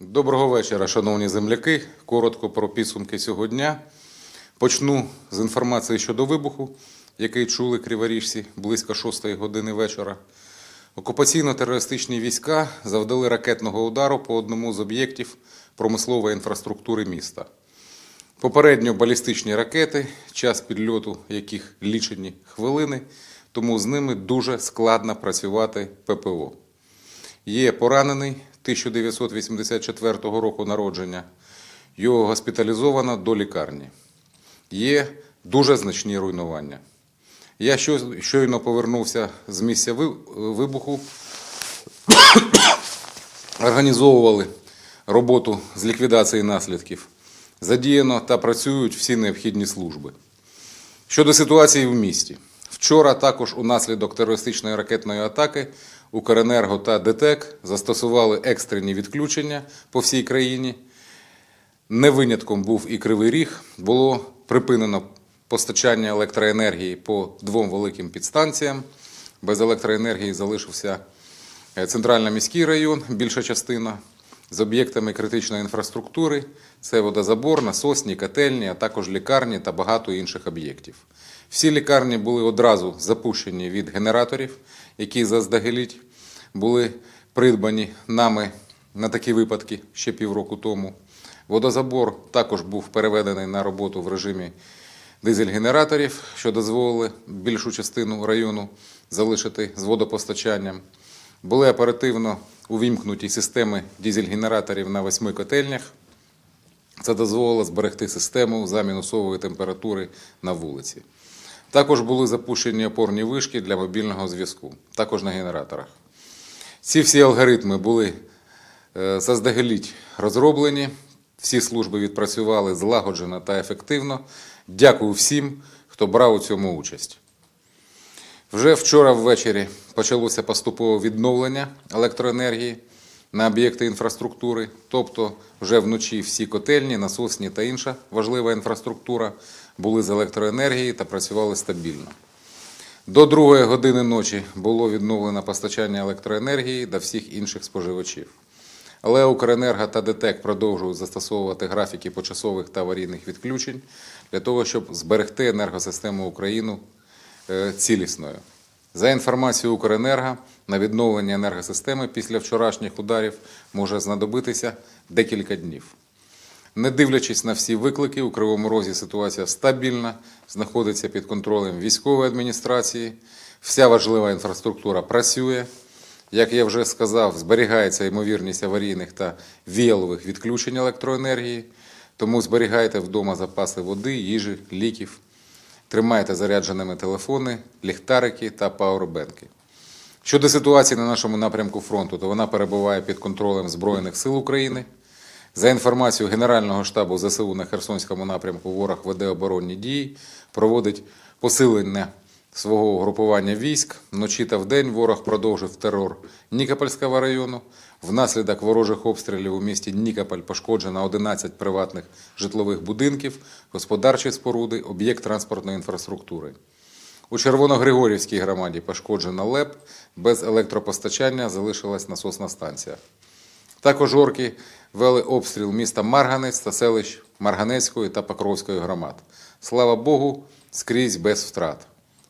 Доброго вечора, шановні земляки. Коротко про підсумки цього дня. Почну з інформації щодо вибуху, який чули криворіжці близько 6 години вечора. Окупаційно-терористичні війська завдали ракетного удару по одному з об'єктів промислової інфраструктури міста. Попередньо балістичні ракети, час підльоту яких лічені хвилини, тому з ними дуже складно працювати ППО. Є поранений 1984 року народження. Його госпіталізовано до лікарні. Є дуже значні руйнування. Я щойно повернувся з місця вибуху. Організовували роботу з ліквідації наслідків. Задіяно та працюють всі необхідні служби. Щодо ситуації в місті. Вчора також унаслідок терористичної ракетної атаки Укренерго та ДТЕК застосували екстрені відключення по всій країні. Не винятком був і Кривий Ріг. Було припинено постачання електроенергії по двом великим підстанціям. Без електроенергії залишився е, центрально-міський район, більша частина, з об'єктами критичної інфраструктури. Це водозабор, насосні, котельні, а також лікарні та багато інших об'єктів. Всі лікарні були одразу запущені від генераторів, які заздалегідь були придбані нами на такі випадки ще півроку тому. Водозабор також був переведений на роботу в режимі дизель-генераторів, що дозволили більшу частину району залишити з водопостачанням. Були оперативно увімкнуті системи дизель-генераторів на восьми котельнях. Це дозволило зберегти систему за мінусової температури на вулиці. Також були запущені опорні вишки для мобільного зв'язку, також на генераторах. Ці всі алгоритми були е, заздалегідь розроблені, всі служби відпрацювали злагоджено та ефективно. Дякую всім, хто брав у цьому участь. Вже вчора ввечері почалося поступове відновлення електроенергії на об'єкти інфраструктури, тобто вже вночі всі котельні, насосні та інша важлива інфраструктура були з електроенергії та працювали стабільно. До другої години ночі було відновлено постачання електроенергії до всіх інших споживачів. Але Укренерго та ДТЕК продовжують застосовувати графіки почасових та аварійних відключень для того, щоб зберегти енергосистему України цілісною. За інформацією Укренерго, на відновлення енергосистеми після вчорашніх ударів може знадобитися декілька днів. Не дивлячись на всі виклики, у Кривому Розі ситуація стабільна, знаходиться під контролем військової адміністрації, вся важлива інфраструктура працює. Як я вже сказав, зберігається ймовірність аварійних та віялових відключень електроенергії, тому зберігайте вдома запаси води, їжі, ліків, тримайте зарядженими телефони, ліхтарики та пауербенки. Щодо ситуації на нашому напрямку фронту, то вона перебуває під контролем Збройних сил України. За інформацією Генерального штабу ЗСУ на Херсонському напрямку, ворог веде оборонні дії, проводить посилення свого угрупування військ. Вночі та вдень ворог продовжив терор Нікопольського району. Внаслідок ворожих обстрілів у місті Нікополь пошкоджено 11 приватних житлових будинків, господарчі споруди, об'єкт транспортної інфраструктури. У Червоногригорівській громаді пошкоджено ЛЕП, без електропостачання залишилась насосна станція. Також орки вели обстріл міста Марганець та селищ Марганецької та Покровської громад. Слава Богу, скрізь без втрат.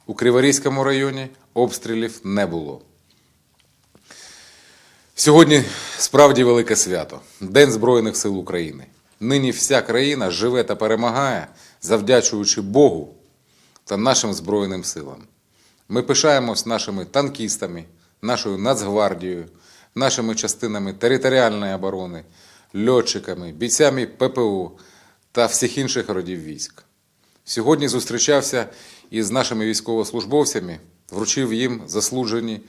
У Криворізькому районі обстрілів не було. Сьогодні справді велике свято День Збройних сил України. Нині вся країна живе та перемагає, завдячуючи Богу та нашим Збройним силам. Ми пишаємось нашими танкістами, нашою Нацгвардією, нашими частинами територіальної оборони, льотчиками, бійцями ППО та всіх інших родів військ. Сьогодні зустрічався із нашими військовослужбовцями, вручив їм заслужені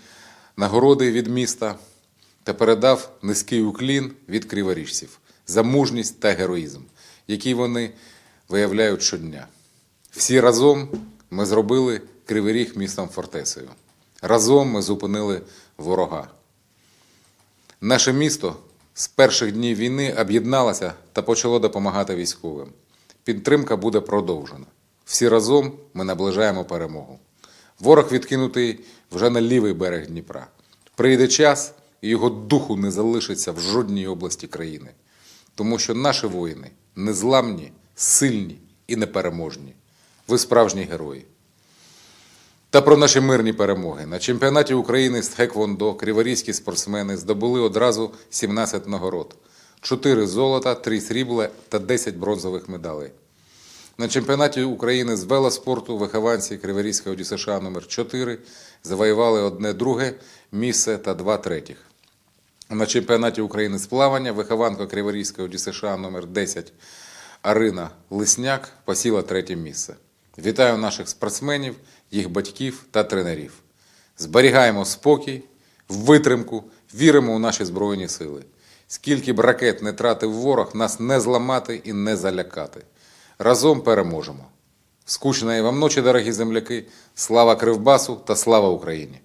нагороди від міста та передав низький уклін від криворіжців за мужність та героїзм, який вони виявляють щодня. Всі разом ми зробили Кривий Ріг містом фортецею. Разом ми зупинили ворога. Наше місто з перших днів війни об'єдналося та почало допомагати військовим. Підтримка буде продовжена. Всі разом ми наближаємо перемогу. Ворог відкинутий вже на лівий берег Дніпра. Прийде час, і його духу не залишиться в жодній області країни. Тому що наші воїни незламні, сильні і непереможні. Ви справжні герої. Та про наші мирні перемоги. На чемпіонаті України з Тхеквондо криворізькі спортсмени здобули одразу 17 нагород: 4 золота, 3 срібла та 10 бронзових медалей. На чемпіонаті України з велоспорту вихованці Криворізького ДЮСШ номер 4 завоювали одне друге місце та два третіх. На чемпіонаті України з плавання вихованка Криворізького ДЮСШ номер 10 Арина Лисняк посіла третє місце. Вітаю наших спортсменів, їх батьків та тренерів. Зберігаємо спокій, витримку, віримо у наші Збройні сили. Скільки б ракет не тратив ворог, нас не зламати і не залякати. Разом переможемо. Скучної вам ночі, дорогі земляки. Слава Кривбасу та слава Україні!